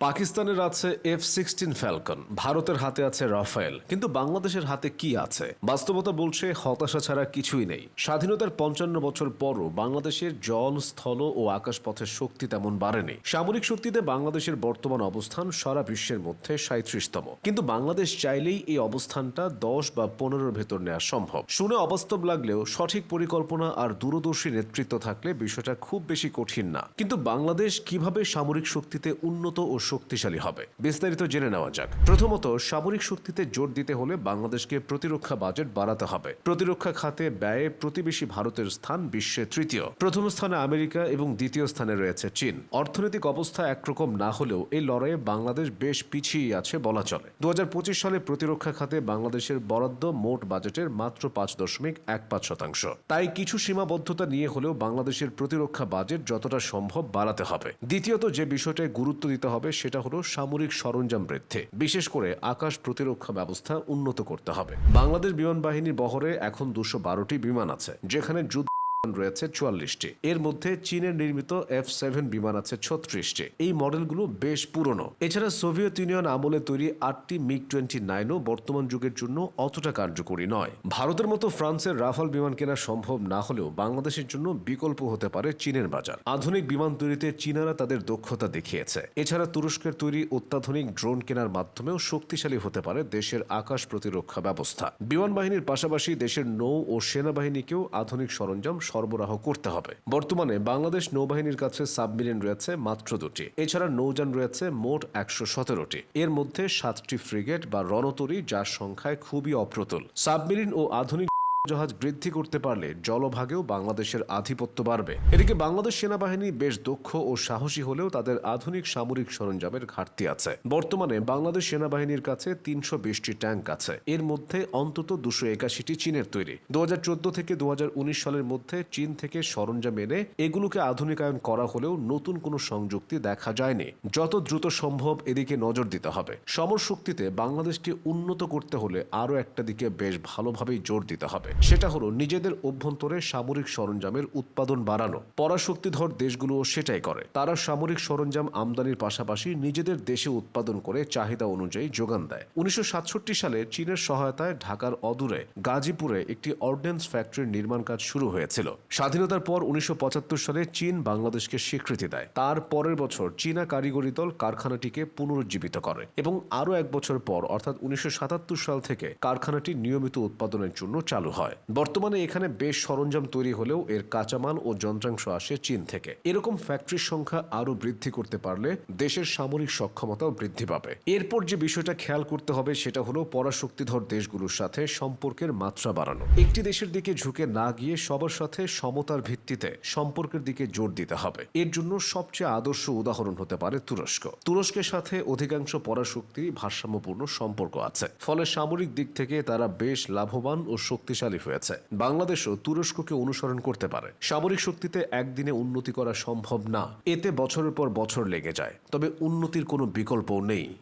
পাকিস্তানের আছে F sixteen Falcon, ভারতের হাতে আছে রাফায়েল। কিন্তু বাংলাদেশের হাতে কি আছে? বাস্তবতা বলছে হতাশা ছাড়া কিছুই নেই। স্বাধীনতার পঞ্চান্ন বছর পরও বাংলাদেশের জল, স্থল ও আকাশপথের শক্তি তেমন বাড়েনি। সামরিক শক্তিতে বাংলাদেশের বর্তমান অবস্থান সারা বিশ্বের মধ্যে সাঁত্রিশতম কিন্তু বাংলাদেশ চাইলেই এই অবস্থানটা দশ বা পনেরোর ভেতর নেওয়া সম্ভব। শুনে অবাস্তব লাগলেও সঠিক পরিকল্পনা আর দূরদর্শী নেতৃত্ব থাকলে বিষয়টা খুব বেশি কঠিন না। কিন্তু বাংলাদেশ কীভাবে সামরিক শক্তিতে উন্নত ও শক্তিশালী হবে। বিস্তারিত জেনে নেওয়া যাক। প্রথমত, সামরিক শক্তিতে জোর দিতে হলে বাংলাদেশকে প্রতিরক্ষা বাজেট বাড়াতে হবে। প্রতিরক্ষা খাতে ব্যয়ে প্রতিবেশী ভারতের স্থান বিশ্বে তৃতীয়। প্রথম স্থানে আমেরিকা এবং দ্বিতীয় স্থানে রয়েছে চীন। অর্থনৈতিক অবস্থা একরকম না হলেও এই লড়াইয়ে বাংলাদেশ বেশ পিছিয়ে আছে বলা চলে। দু হাজার পঁচিশ সালে প্রতিরক্ষা খাতে বাংলাদেশের বরাদ্দ মোট বাজেটের মাত্র পাঁচ দশমিক এক পাঁচ শতাংশ। তাই কিছু সীমাবদ্ধতা নিয়ে হলেও বাংলাদেশের প্রতিরক্ষা বাজেট যতটা সম্ভব বাড়াতে হবে। দ্বিতীয়ত, যে বিষয়টায় গুরুত্ব দিতে হবে সেটা হলো সামরিক সরঞ্জাম বৃদ্ধি। বিশেষ করে আকাশ প্রতিরক্ষা ব্যবস্থা উন্নত করতে হবে। বাংলাদেশ বিমান বাহিনীর বহরে এখন দুশো বারোটি বিমান আছে, যেখানে যুদ্ধ রয়েছে চুয়াল্লিশটি। এর মধ্যে চীনের নির্মিত এফ সেভেন বিমান আছে ছত্রিশটি। এই মডেলগুলো বেশ পুরনো। এছাড়া সোভিয়েত ইউনিয়ন আমলে তৈরি আটটি মিগ টোয়েন্টি নাইনও বর্তমান যুগের জন্য অতটা কার্যকরী নয়। ভারতের মতো ফ্রান্সের রাফাল বিমান কেনা সম্ভব না হলেও বাংলাদেশের জন্য বিকল্প হতে পারে চীনের বাজার। আধুনিক বিমান তৈরিতে চীনারা তাদের দক্ষতা দেখিয়েছে। এছাড়া তুরস্কের তৈরি অত্যাধুনিক ড্রোন কেনার মাধ্যমেও শক্তিশালী হতে পারে দেশের আকাশ প্রতিরক্ষা ব্যবস্থা। বিমান বাহিনীর পাশাপাশি দেশের নৌ ও সেনাবাহিনীকেও আধুনিক সরঞ্জাম সরবরাহ করতে হবে। বর্তমানে বাংলাদেশ নৌবাহিনীর কাছে সাবমেরিন রয়েছে মাত্র দুটি। এছাড়া নৌযান রয়েছে মোট একশো সতেরোটি। এর মধ্যে সাতটি ফ্রিগেট বা রণতরী যার সংখ্যায় খুবই অপ্রতুল। সাবমেরিন ও আধুনিক জাহাজ বৃদ্ধি করতে পারলে জলভাগেও বাংলাদেশের আধিপত্য বাড়বে। এদিকে বাংলাদেশ সেনাবাহিনী বেশ দক্ষ ও সাহসী হলেও তাদের আধুনিক সামরিক সরঞ্জামের ঘাটতি আছে। বর্তমানে বাংলাদেশ সেনাবাহিনীর কাছে তিনশো বিশটি ট্যাঙ্ক আছে। এর মধ্যে অন্তত দুশো একাশিটি চীনের তৈরি। দু হাজার চোদ্দ থেকে দু হাজার উনিশ সালের মধ্যে চীন থেকে সরঞ্জাম এনে এগুলোকে আধুনিকায়ন করা হলেও নতুন কোনো সংযুক্তি দেখা যায়নি। যত দ্রুত সম্ভব এদিকে নজর দিতে হবে। সমর শক্তিতে বাংলাদেশকে উন্নত করতে হলে আরও একটা দিকে বেশ ভালোভাবেই জোর দিতে হবে। সেটা হলো নিজেদের অভ্যন্তরে সামরিক সরঞ্জামের উৎপাদন বাড়ানো। পরাশক্তিধর দেশগুলোও সেটাই করে। তারা সামরিক সরঞ্জাম আমদানির পাশাপাশি নিজেদের দেশে উৎপাদন করে চাহিদা অনুযায়ী যোগান দেয়। উনিশশো সাতষট্টি সালে চীনের সহায়তায় ঢাকার অদূরে গাজীপুরে একটি অর্ডন্যান্স ফ্যাক্টরির নির্মাণ কাজ শুরু হয়েছিল। স্বাধীনতার পর উনিশশো পঁচাত্তর সালে চীন বাংলাদেশকে স্বীকৃতি দেয়। তার পরের বছর চীনা কারিগরি দল কারখানাটিকে পুনরুজ্জীবিত করে এবং আরও এক বছর পর, অর্থাৎ উনিশশো সাতাত্তর সাল থেকে কারখানাটি নিয়মিত উৎপাদনের জন্য চালু হয়। বর্তমানে এখানে বেশ সরঞ্জাম তৈরি হলেও এর কাঁচামাল ও যন্ত্রাংশ আসে চীন থেকে। এরকম ফ্যাক্টরির সংখ্যা আরও বৃদ্ধি করতে পারলে দেশের সামরিক সক্ষমতাও বৃদ্ধি পাবে। এরপর যে বিষয়টা খেয়াল করতে হবে সেটা হলো পরাশক্তিধর দেশগুলোর সাথে সম্পর্কের মাত্রা বাড়ানো। একটি দেশের দিকে ঝুঁকে না গিয়ে সবার সাথে সমতার ভিত্তিতে সম্পর্কের দিকে জোর দিতে হবে। এর জন্য সবচেয়ে আদর্শ উদাহরণ হতে পারে তুরস্ক। তুরস্কের সাথে অধিকাংশ পরাশক্তিরই ভারসাম্যপূর্ণ সম্পর্ক আছে। ফলে সামরিক দিক থেকে তারা বেশ লাভবান ও শক্তিশালী হয়েছে। বাংলাদেশও তুরস্ককে অনুসরণ করতে পারে। সামরিক শক্তিতে একদিনে উন্নতি করা সম্ভব না। এতে বছরের পর বছর লেগে যায়। তবে উন্নতির কোনো বিকল্পও নেই।